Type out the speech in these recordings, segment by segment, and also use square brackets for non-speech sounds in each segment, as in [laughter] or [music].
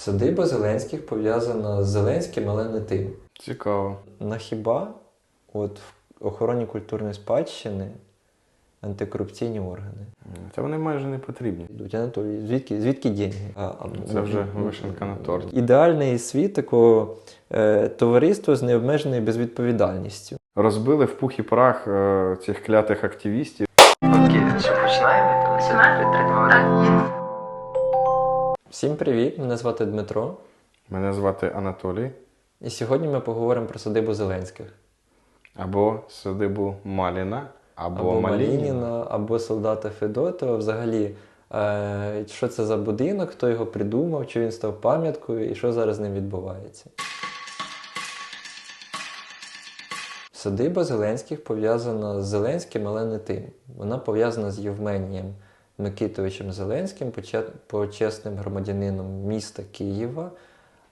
Садиба Зеленських пов'язана з Зеленським, але не тим. Цікаво. На хіба от в охороні культурної спадщини антикорупційні органи Та вони майже не потрібні. Анатолій, звідки, звідки деньги? А, а, Це вже вишенка на торті. Ідеальний світ такого е, товариства з необмеженою безвідповідальністю. Розбили в пух і прах е, цих клятих активістів. Окей, що починаємо? Починаємо? Всім привіт! Мене звати Дмитро. Мене звати Анатолій І сьогодні ми поговоримо про садибу Зеленських. або садибу Маліна, або, або Малініна. Малініна, або солдата Федотова. Взагалі, е, що це за будинок, хто його придумав, чи він став пам'яткою і що зараз з ним відбувається. Садиба Зеленських пов'язана з Зеленським, але не тим. Вона пов'язана з Євменієм Микитовичем Зеленським, почесним громадянином міста Києва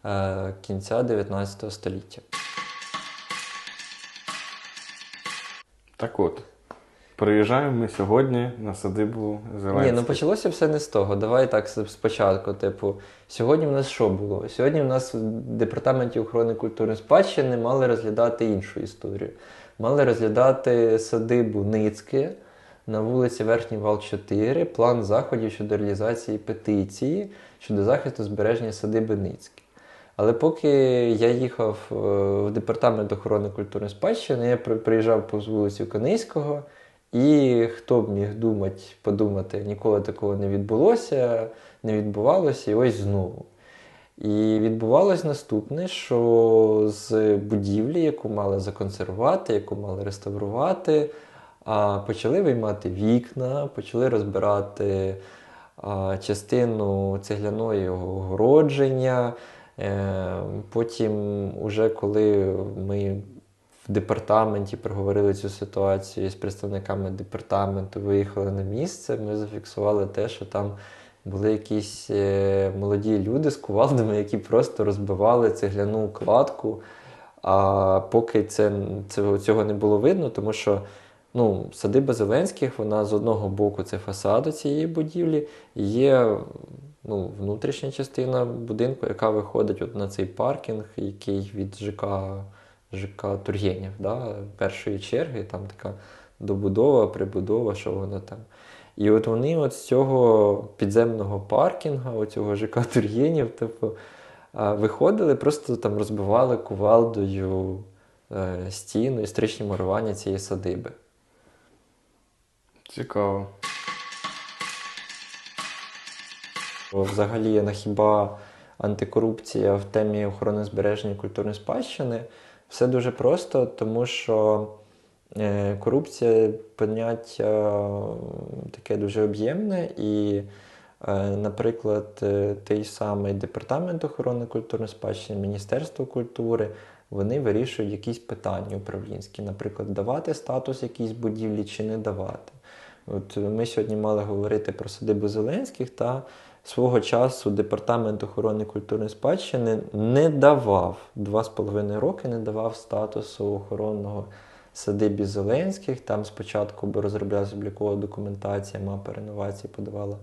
е, кінця 19 століття. Так от, приїжджаємо ми сьогодні на садибу Зеленських. Ні, ну почалося все не з того. Давай так спочатку. Типу, сьогодні в нас що було? Сьогодні в нас в департаменті охорони культурної спадщини мали розглядати іншу історію. Мали розглядати садибу Ницьке на вулиці Верхній Вал 4, план заходів щодо реалізації петиції щодо захисту збереження садиби Ницьке. Але поки я їхав е, в департамент охорони культурної спадщини, я приїжджав повз вулицю Конейського, і хто б міг думати, подумати, ніколи такого не відбулося, не відбувалося, і ось знову. І відбувалось наступне, що з будівлі, яку мали законсервувати, яку мали реставрувати, а, почали виймати вікна, почали розбирати а, частину цегляної огородження. Е, Потім, уже коли ми в департаменті проговорили цю ситуацію з представниками департаменту, виїхали на місце, ми зафіксували те, що там були якісь е, молоді люди з кувалдами, які просто розбивали цегляну кладку. А поки це, цього, не було видно, тому що ну, садиба Зеленських, вона з одного боку це фасаду цієї будівлі, є ну, внутрішня частина будинку, яка виходить от на цей паркінг, який від ЖК, ЖК Тургенів, да, першої черги, там така добудова, прибудова, що воно там. І от вони от з цього підземного паркінга, оцього ЖК Тургенів, типу, виходили, просто там розбивали кувалдою е, стіну, історичні марування цієї садиби. Цікаво. Взагалі, на хіба антикорупція в темі охорони збереження культурної спадщини все дуже просто, тому що е, корупція поняття таке дуже об'ємне, і, е, наприклад, е, той самий департамент охорони культурної спадщини, Міністерство культури. Вони вирішують якісь питання управлінські, наприклад, давати статус якійсь будівлі чи не давати. От ми сьогодні мали говорити про садибу Зеленських та свого часу департамент охорони культурної спадщини не давав два з половиною роки, не давав статусу охоронного садибі Зеленських. Там спочатку розроблялася облікова документація, мапа реновації подавала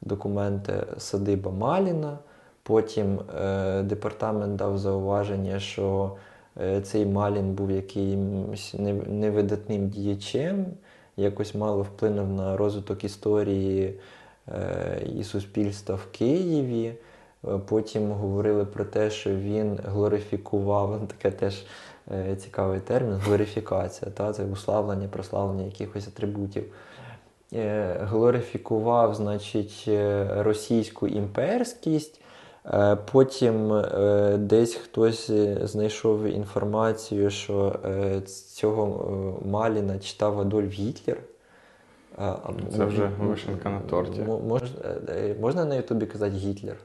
документи садиба Маліна. Потім е, департамент дав зауваження, що е, цей Малін був якимось невидатним діячем, якось мало вплинув на розвиток історії е, і суспільства в Києві. Е, Потім говорили про те, що він глорифікував, [laughs] таке теж е, цікавий термін, глорифікація, та, це уславлення, прославлення якихось атрибутів. Глорифікував, значить, російську імперськість. Е, Потім е, десь хтось е, знайшов інформацію, що цього Маліна читав Адольф Гітлер. Це вже вишенка на торті. Мож, можна на Ютубі казати Гітлер?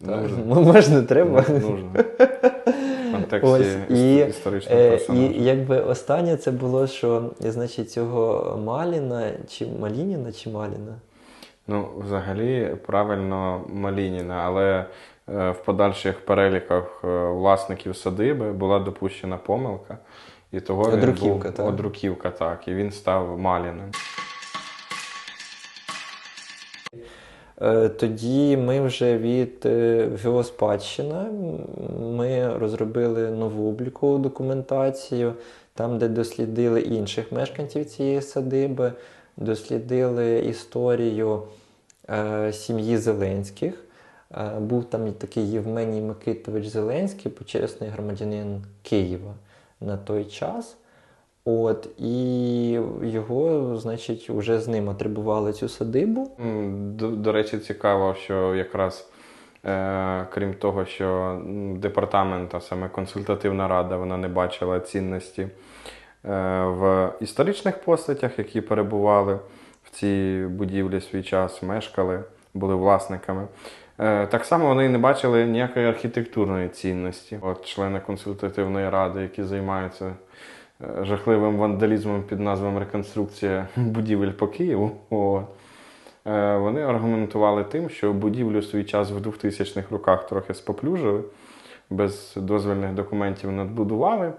Нужно. [laughs] Можна, треба. Нужно. В контексті Ось, і, історичного персонажа. і якби останнє це було, що значить, цього Маліна, чи Малініна, чи Маліна? Ну, взагалі, правильно Малініна, але е, в подальших переліках е, власників садиби була допущена помилка. І того він був так? одруківка, так. І він став Маліним. Е, Тоді ми вже від ВО «Спадщина» м, ми розробили нову облікову документацію, там, де дослідили інших мешканців цієї садиби, дослідили історію е, сім'ї Зеленських. Е, Був там такий Євменій Микитович Зеленський, почесний громадянин Києва на той час. От, і його, значить, вже з ним атрибували цю садибу. До, до речі, цікаво, що якраз е, крім того, що департамент, а саме консультативна рада, вона не бачила цінності в історичних постатях, які перебували в цій будівлі свій час, мешкали, були власниками. Е, Так само вони не бачили ніякої архітектурної цінності. От члени консультативної ради, які займаються е, жахливим вандалізмом під назвою реконструкція будівель по Києву. От. Е, Вони аргументували тим, що будівлю свій час в 2000-х роках трохи споплюжили, без дозвільних документів надбудували,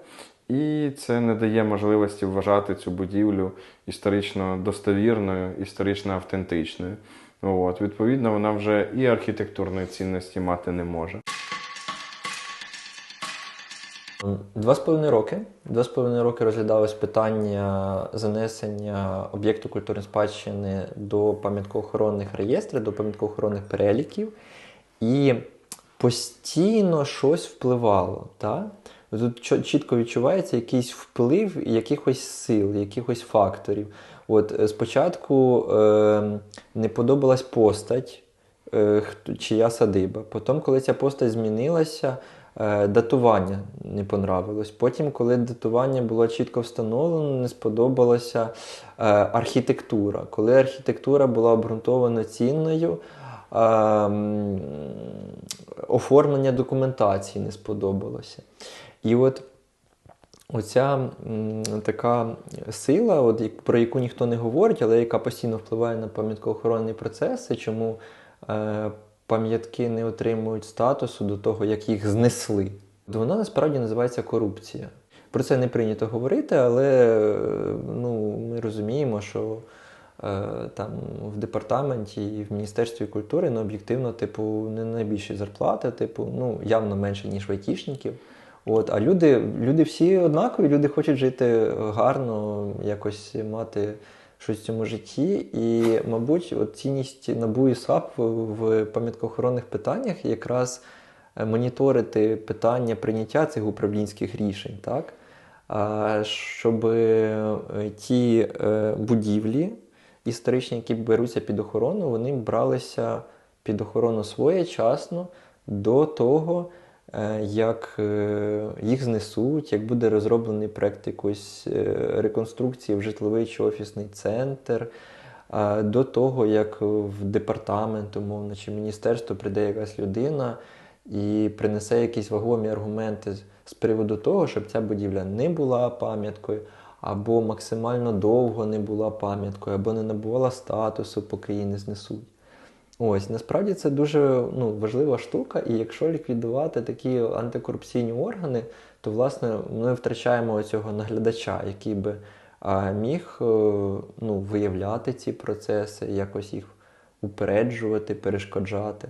і це не дає можливості вважати цю будівлю історично достовірною, історично автентичною. От, відповідно, вона вже і архітектурної цінності мати не може. Два з половиною роки. Два з половиною роки розглядалось питання занесення об'єкту культурної спадщини до пам'яткоохоронних реєстрів, до пам'яткоохоронних переліків, і постійно щось впливало. Та? Тут чітко відчувається якийсь вплив якихось сил, якихось факторів. От е, спочатку е, не подобалась постать, е, чия садиба. Потім, коли ця постать змінилася, е, датування не понравилось. Потім, коли датування було чітко встановлено, не сподобалася е, архітектура. Коли архітектура була обґрунтовано цінною, е, м, оформлення документації не сподобалося. І от Оця м, така сила, от, про яку ніхто не говорить, але яка постійно впливає на пам'яткоохоронні процеси, чому е, пам'ятки не отримують статусу до того, як їх знесли. Вона насправді називається корупція. Про це не прийнято говорити, але е, ну, ми розуміємо, що там в департаменті і в Міністерстві культури ну, об'єктивно, типу, не найбільші зарплати, типу, ну, явно менше, ніж в айтішників. От, а люди, люди всі однакові, люди хочуть жити гарно, якось мати щось в цьому житті. І, мабуть, от цінність НАБУ і САП в пам'яткоохоронних питаннях якраз е, моніторити питання прийняття цих управлінських рішень, так? Щоб е, ті е, будівлі історичні, які беруться під охорону, вони бралися під охорону своєчасно до того, е, як е, їх знесуть, як буде розроблений проект якоїсь е, реконструкції в житловий чи офісний центр, до того, як в департамент, умовно, чи міністерство прийде якась людина і принесе якісь вагомі аргументи з приводу того, щоб ця будівля не була пам'яткою, або максимально довго не була пам'яткою, або не набувала статусу, поки її не знесуть. Ось насправді це дуже ну, важлива штука, і якщо ліквідувати такі антикорупційні органи, то власне ми втрачаємо цього наглядача, який би а, міг е, ну, виявляти ці процеси, якось їх упереджувати, перешкоджати.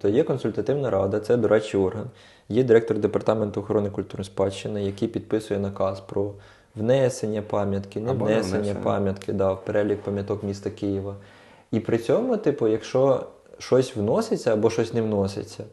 То є консультативна рада, це дорадчий орган. Є директор департаменту охорони культурної спадщини, який підписує наказ про внесення пам'ятки, не внесення пам'ятки да, в перелік пам'яток міста Києва. І при цьому, типу, якщо щось вноситься або щось не вноситься,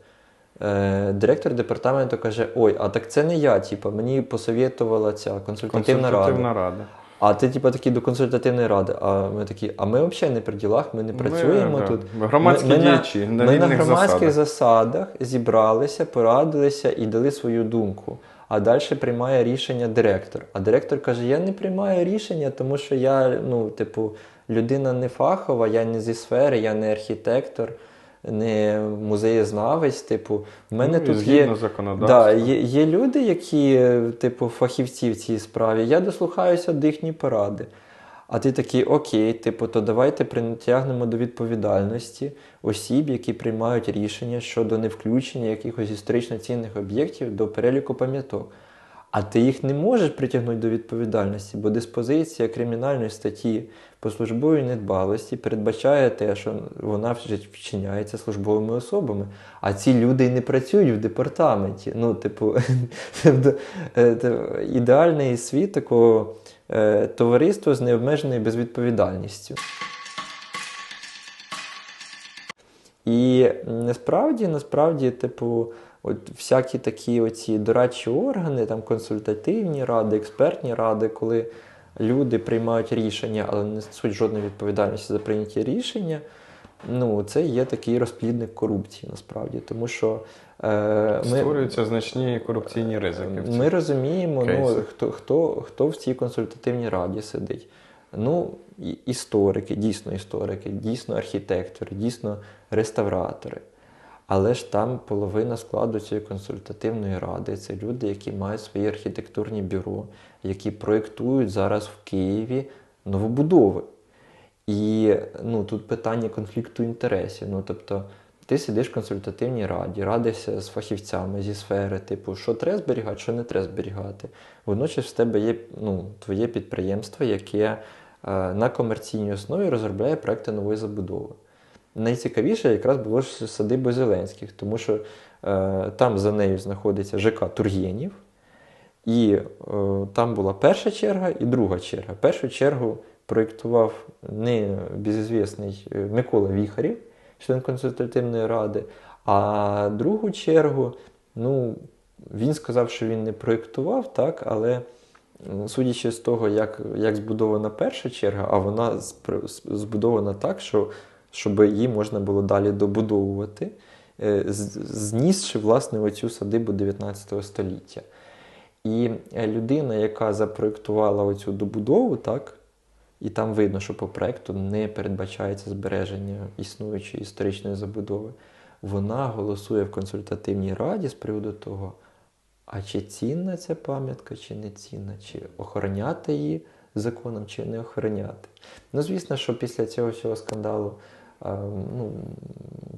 е, директор департаменту каже: Ой, а так це не я, типу, мені посовєтувала ця консультативна, рада. Консультативна рада. А ти, типу, такий до консультативної ради. А ми такі, а ми взагалі не при ділах, ми не працюємо Ми, тут. ми громадські Ми- ми на- діячі на ми на громадських засадах. засадах зібралися, порадилися і дали свою думку. А далі приймає рішення директор. А директор каже: Я не приймаю рішення, тому що я, ну, типу, людина не фахова, я не зі сфери, я не архітектор, не музеєзнавець. Типу, в мене Ну, тут є. Да, є, є люди, які, типу, фахівці в цій справі. Я дослухаюся до їхньої поради. А ти такий, окей, типу, то давайте притягнемо до відповідальності осіб, які приймають рішення щодо невключення якихось історично цінних об'єктів до переліку пам'яток. А ти їх не можеш притягнути до відповідальності, бо диспозиція кримінальної статті по службовій недбалості передбачає те, що вона вчиняється службовими особами, а ці люди й не працюють в департаменті. Ну, типу, [laughs] е, ідеальний світ такого е, товариства з необмеженою безвідповідальністю. І насправді, насправді, типу, от всякі такі оці дорадчі органи, там консультативні ради, експертні ради, коли люди приймають рішення, але не несуть жодної відповідальності за прийняті рішення. Ну, це є такий розплідник корупції, насправді. Тому що е, ми, Створюються значні корупційні ризики. ми розуміємо, ну, хто, хто, хто в цій консультативній раді сидить. Ну, історики, дійсно історики, дійсно архітектори, дійсно реставратори. Але ж там половина складу цієї консультативної ради це люди, які мають свої архітектурні бюро, які проєктують зараз в Києві новобудови. І ну, тут питання конфлікту інтересів. Ну, тобто, ти сидиш в консультативній раді, радишся з фахівцями зі сфери, типу, що треба зберігати, що не треба зберігати. Водночас в тебе є ну, твоє підприємство, яке е, на комерційній основі розробляє проекти нової забудови. Найцікавіше якраз було ж садиба Зеленських, тому що е, там за нею знаходиться ЖК Тургенів, і е, там була перша черга і друга черга. Першу чергу проєктував не е, Микола Віхарів, член консультативної ради, а другу чергу, ну, він сказав, що він не проєктував, так, але судячи з того, як, як збудована перша черга, а вона збудована так, що щоб її можна було далі добудовувати, е, знісши власне оцю садибу 19 століття. І е, людина, яка запроєктувала оцю добудову, так, і там видно, що по проекту не передбачається збереження існуючої історичної забудови, вона голосує в консультативній раді з приводу того, а чи цінна ця пам'ятка, чи не цінна, чи охороняти її законом, чи не охороняти. Ну, звісно, що після цього всього скандалу ну,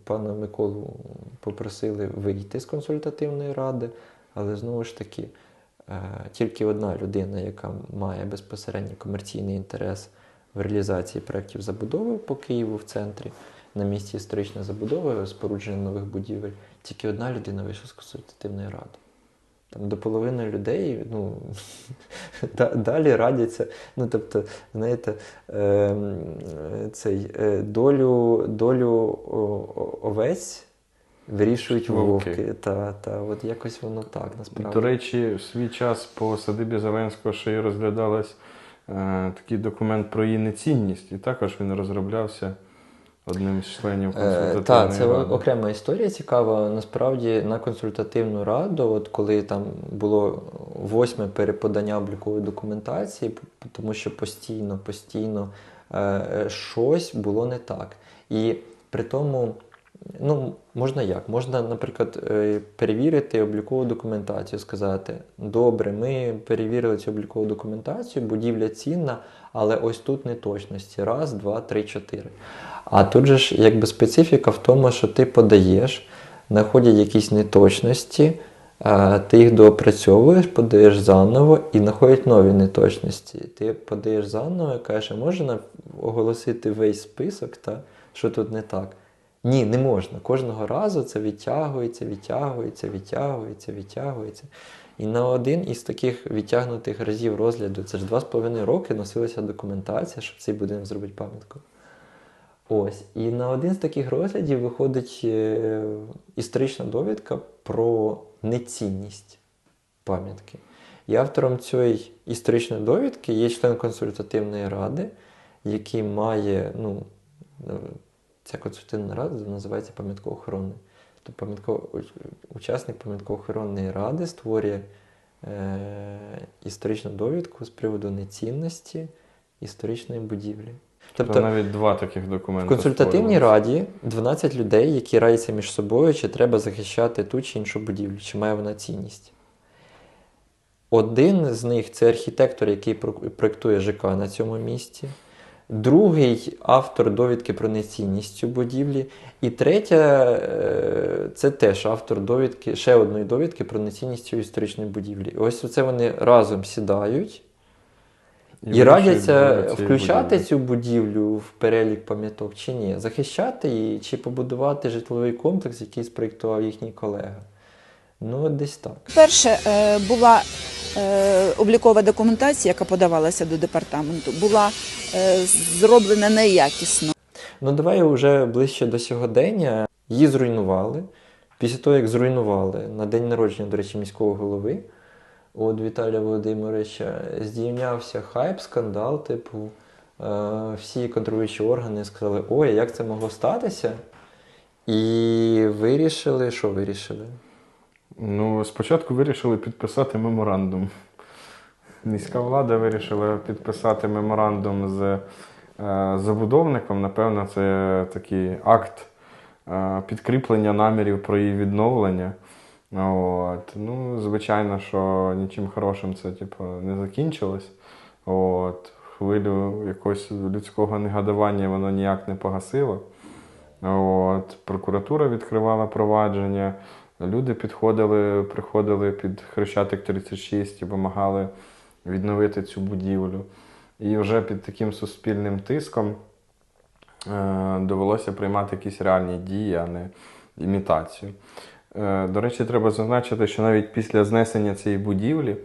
пана Миколу попросили вийти з консультативної ради, але знову ж таки, е, тільки одна людина, яка має безпосередній комерційний інтерес в реалізації проєктів забудови по Києву в центрі, на місці історичної забудови, спорудження нових будівель, тільки одна людина вийшла з консультативної ради. Там до половини людей ну, [laughs] далі радяться. Ну, тобто, знаєте, ем, цей, е, долю, долю овець вирішують Вовки. вовки. Та, та, от якось воно так насправді. До речі, в свій час по садибі Зеленського ще й розглядалась е, такий документ про її нецінність, і також він розроблявся одним з членів Е, консультативної Так, це ради. окрема історія цікава. Насправді на консультативну раду, от коли там було восьме переподання облікової документації, тому що постійно, постійно е, щось було не так. І при тому, ну, можна як? Можна, наприклад, е, перевірити облікову документацію, сказати: добре, ми перевірили цю облікову документацію, будівля цінна, але ось тут неточності. Раз, два, три, чотири. А тут же ж якби специфіка в тому, що ти подаєш, знаходять якісь неточності, ти їх доопрацьовуєш, подаєш заново і знаходять нові неточності. Ти подаєш заново і кажеш, можна оголосити весь список, та, що тут не так. Ні, не можна. Кожного разу це відтягується, відтягується, відтягується, відтягується. І на один із таких відтягнутих разів розгляду, це ж два з половиною роки носилася документація, щоб цей будинок зробити пам'яткою. Ось. І на один з таких розглядів виходить е, історична довідка про нецінність пам'ятки. І автором цієї історичної довідки є член консультативної ради, який має, ну, е, ця консультативна рада називається пам'ятково-охоронною. Тобто пам'ятково, учасник пам'ятково-охоронної ради створює е, історичну довідку з приводу нецінності історичної будівлі. Тобто навіть два таких В консультативній раді 12 людей, які радяться між собою, чи треба захищати ту чи іншу будівлю, чи має вона цінність. Один з них це архітектор, який проєктує ЖК на цьому місці. Другий автор довідки про нецінність цю будівлі. І третя е, це теж автор довідки, ще одної довідки про нецінність цієї історичної будівлі. Ось оце вони разом сідають і, вирішують радяться включати будівлі. цю будівлю в перелік пам'яток чи ні, захищати її, чи побудувати житловий комплекс, який спроєктував їхній колега. Ну, десь так. Перше е, була облікова документація, яка подавалася до департаменту, була е, зроблена неякісно. Ну, давай вже ближче до сьогодення. Її зруйнували. Після того, як зруйнували на день народження, до речі, міського голови от Віталія Володимировича, здійнявся хайп, скандал, типу, е, всі контролюючі органи сказали, ой, як це могло статися? І вирішили, що вирішили? Ну, спочатку вирішили підписати меморандум. Міська влада вирішила підписати меморандум з е, забудовником. Напевно, це такий акт е, підкріплення намірів про її відновлення. От. Ну, звичайно, що нічим хорошим це типу, не закінчилось. От. Хвилю якогось людського негодування воно ніяк не погасило. От. Прокуратура відкривала провадження. Люди підходили, приходили під Хрещатик 36 і вимагали відновити цю будівлю. І вже під таким суспільним тиском е, довелося приймати якісь реальні дії, а не імітацію. Е, до речі, треба зазначити, що навіть після знесення цієї будівлі,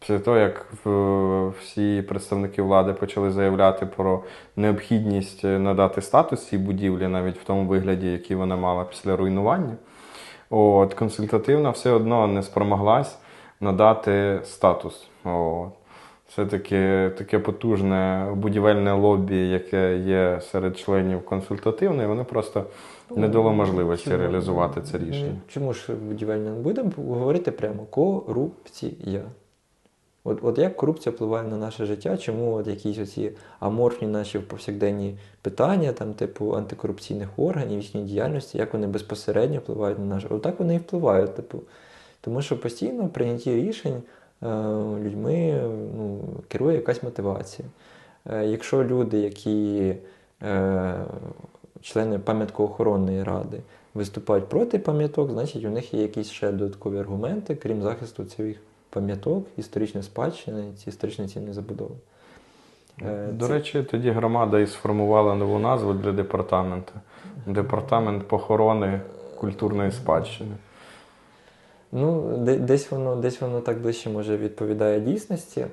після того, як в- всі представники влади почали заявляти про необхідність надати статус цій будівлі, навіть в тому вигляді, який вона мала після руйнування, От, консультативна все одно не спромоглась надати статус. От. Це таке, таке потужне будівельне лобі, яке є серед членів консультативної, воно просто не дало можливості Чому? реалізувати це рішення. Ну, Чому ж будівельне будемо говорити прямо корупція? От, от як корупція впливає на наше життя, чому от якісь оці аморфні наші повсякденні питання, там, типу антикорупційних органів, їхній діяльності, як вони безпосередньо впливають на наше. Отак вони і впливають. Типу. Тому що постійно прийняті рішень е, людьми ну, керує якась мотивація. Е, якщо люди, які е, члени пам'яткоохоронної ради, виступають проти пам'яток, значить у них є якісь ще додаткові аргументи, крім захисту цих пам'яток, історичної спадщини, ці історичні цінні забудови. Е, До речі, тоді громада і сформувала нову назву для департаменту. Департамент похорони культурної спадщини. Ну, десь воно, десь воно так ближче може відповідає дійсності.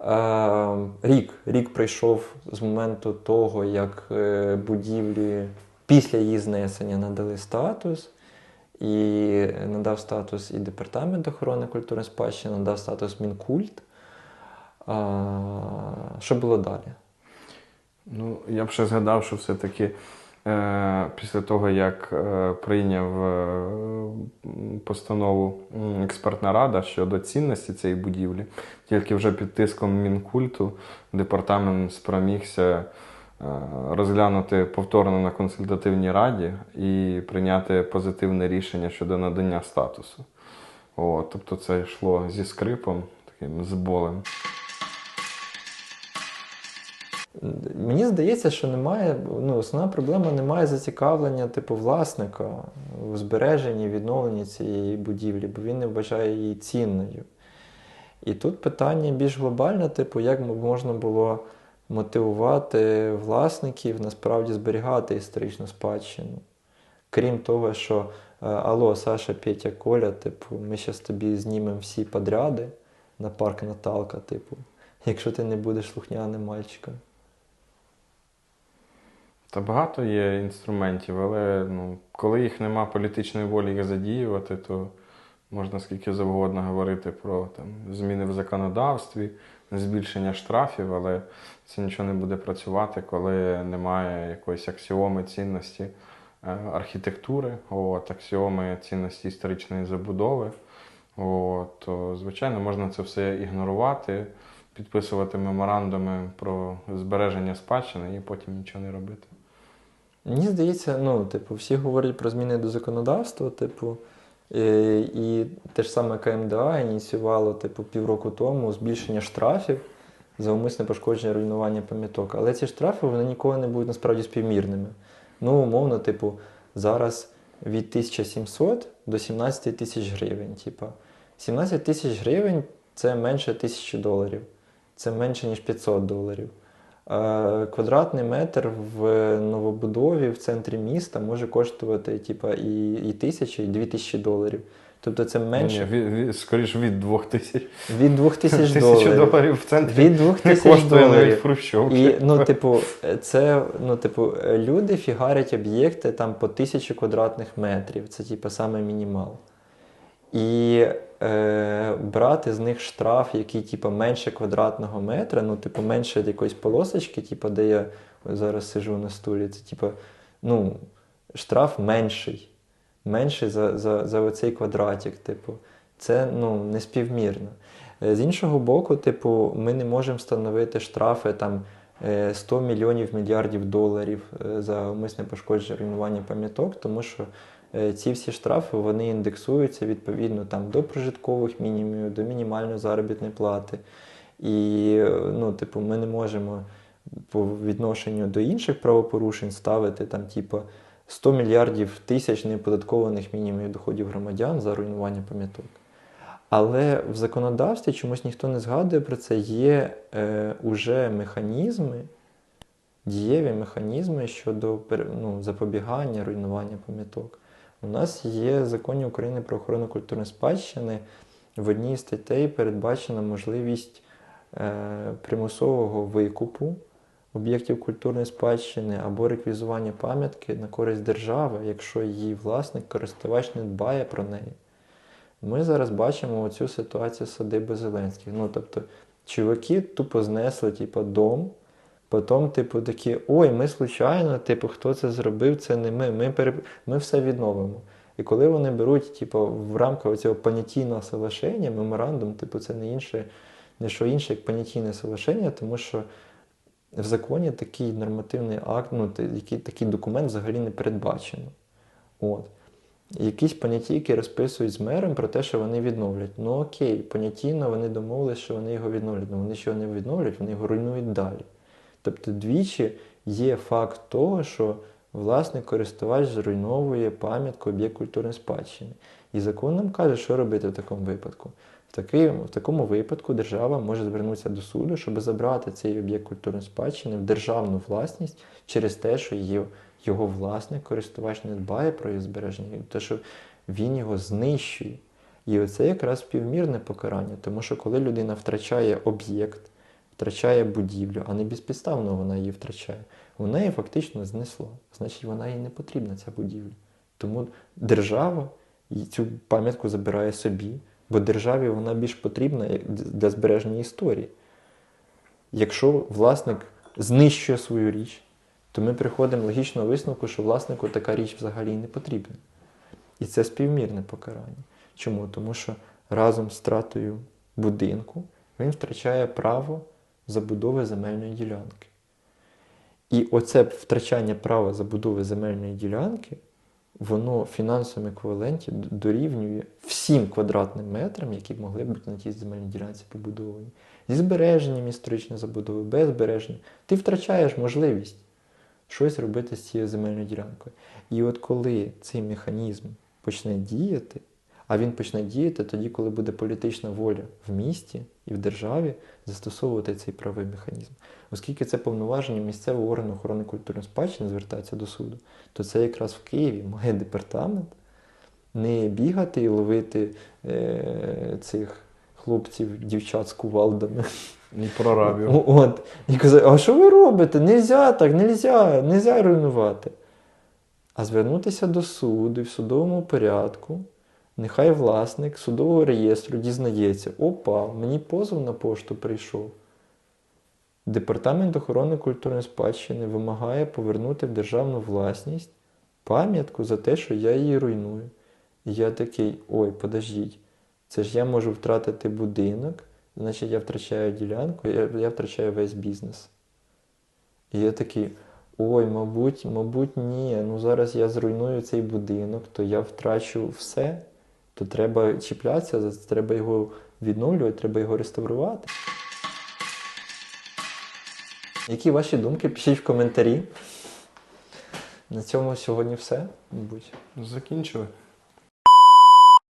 Е, рік, рік пройшов з моменту того, як е, будівлі після її знесення надали статус, і надав статус і Департамент охорони культурної спадщини, надав статус Мінкульт. А, що було далі? Ну, я б ще згадав, що все-таки е, після того, як е, прийняв е, постанову експертна рада щодо цінності цієї будівлі, тільки вже під тиском Мінкульту департамент спромігся розглянути повторно на консультативній раді і прийняти позитивне рішення щодо надання статусу. О, тобто це йшло зі скрипом, таким з болем. Мені здається, що немає, ну, основна проблема немає зацікавлення типу власника у збереженні, відновленні цієї будівлі, бо він не вважає її цінною. І тут питання більш глобальне, типу, як можна було мотивувати власників насправді зберігати історичну спадщину. Крім того, що е, Алло, Саша, Петя, Коля, типу, ми зараз тобі знімемо всі подряди на парк Наталка, типу, якщо ти не будеш слухняним мальчиком. Та багато є інструментів, але ну, коли їх нема політичної волі їх задіювати, то можна скільки завгодно говорити про там, зміни в законодавстві, збільшення штрафів, але це нічого не буде працювати, коли немає якоїсь аксіоми цінності е, архітектури, от, аксіоми цінності історичної забудови. От, то, звичайно, можна це все ігнорувати, підписувати меморандуми про збереження спадщини і потім нічого не робити. Мені здається, ну, типу, всі говорять про зміни до законодавства, типу, і те ж саме КМДА ініціювало, типу, півроку тому збільшення штрафів за умисне пошкодження руйнування пам'яток. Але ці штрафи вони ніколи не будуть насправді співмірними. Ну, умовно, типу, зараз від 1700 до 17 тисяч гривень. Типа, 17 тисяч гривень це менше тисячі доларів. Це менше, ніж 500 доларів. Е, Квадратний метр в новобудові в центрі міста може коштувати типа, і, і тисячі, і дві тисячі доларів. Тобто це менше Ні, від, від, скоріш від двох тисяч. від двох тисяч доларів. доларів в центрі Від двох тисяч коштує навіть доларів. хрущовки. І, ну, типу, це, ну, типу, люди фігарять об'єкти там по тисячі квадратних метрів. Це, типу, саме мінімал. І е, брати з них штраф, який, типу, менше квадратного метра, ну, типу, менше якоїсь полосочки, типу, де я зараз сижу на стулі, це, типу, ну, штраф менший. Менший за, за, за оцей квадратик, типу. Це ну, неспівмірно. Е, З іншого боку, типу, ми не можемо встановити штрафи там е, 100 мільйонів мільярдів доларів е, за умисне пошкодження руйнування пам'яток, тому що е, ці всі штрафи вони індексуються відповідно там, до прожиткових мінімумів, до мінімальної заробітної плати. І е, ну, типу, ми не можемо по відношенню до інших правопорушень ставити там, типу, 100 мільярдів тисяч неоподаткованих мінімумів доходів громадян за руйнування пам'яток. Але в законодавстві чомусь ніхто не згадує про це. Є е, уже механізми, дієві механізми щодо ну, запобігання руйнування пам'яток. У нас є законі України про охорону культурної спадщини. В одній з статей передбачена можливість е, примусового викупу об'єктів культурної спадщини або реквізування пам'ятки на користь держави, якщо її власник, користувач не дбає про неї. Ми зараз бачимо оцю ситуацію садиби Зеленських. Ну, тобто, чуваки тупо знесли, типу, дом, потім, типу, такі, ой, ми случайно, типу, хто це зробив, це не ми, ми, пере... ми все відновимо. І коли вони беруть, типу, в рамках цього понятійного соглашення, меморандум, типу, це не інше, не що інше, як понятійне соглашення, тому що в законі такий нормативний акт, ну, та- який, такий документ взагалі не передбачено. От. Якісь поняттійки розписують з мером про те, що вони відновлять. Ну окей, понятійно вони домовились, що вони його відновлять. але вони що не відновлять, вони його руйнують далі. Тобто двічі є факт того, що власник користувач зруйновує пам'ятку об'єкт культурної спадщини. І закон нам каже, що робити в такому випадку. В, такий, в такому випадку держава може звернутися до суду, щоб забрати цей об'єкт культурної спадщини в державну власність через те, що її, його власник, користувач не дбає про її збереження, те, що він його знищує. І оце якраз співмірне покарання, тому що коли людина втрачає об'єкт, втрачає будівлю, а не безпідставно вона її втрачає, вона її фактично знесла. Значить, вона їй не потрібна, ця будівля. Тому держава цю пам'ятку забирає собі, бо державі вона більш потрібна для збереження історії. Якщо власник знищує свою річ, то ми приходимо логічного висновку, що власнику така річ взагалі не потрібна. І це співмірне покарання. Чому? Тому що разом з втратою будинку він втрачає право забудови земельної ділянки. І оце втрачання права забудови земельної ділянки, воно в фінансовому еквіваленті дорівнює всім квадратним метрам, які могли б бути на тій земельній ділянці побудовані. Зі збереженням історичної забудови, без збереження. Ти втрачаєш можливість щось робити з цією земельною ділянкою. І от коли цей механізм почне діяти, а він почне діяти тоді, коли буде політична воля в місті і в державі застосовувати цей правий механізм. Оскільки це повноваження місцевого органу охорони культурної спадщини звертається до суду, то це якраз в Києві має департамент не бігати і ловити е, цих хлопців, дівчат з кувалдами. І прорабів. От. І казати, а що ви робите? Нельзя так, нельзя, нельзя руйнувати. А звернутися до суду і в судовому порядку, нехай власник судового реєстру дізнається, опа, мені позов на пошту прийшов. Департамент охорони культурної спадщини вимагає повернути в державну власність пам'ятку за те, що я її руйную. І я такий, ой, подождіть, це ж я можу втратити будинок, значить я втрачаю ділянку, я, я втрачаю весь бізнес. І я такий, ой, мабуть, мабуть, ні. Ну зараз я зруйную цей будинок, то я втрачу все. То треба чіплятися, за це, треба його відновлювати, треба його реставрувати. Які ваші думки? Пишіть в коментарі. На цьому сьогодні все, мабуть. Закінчили.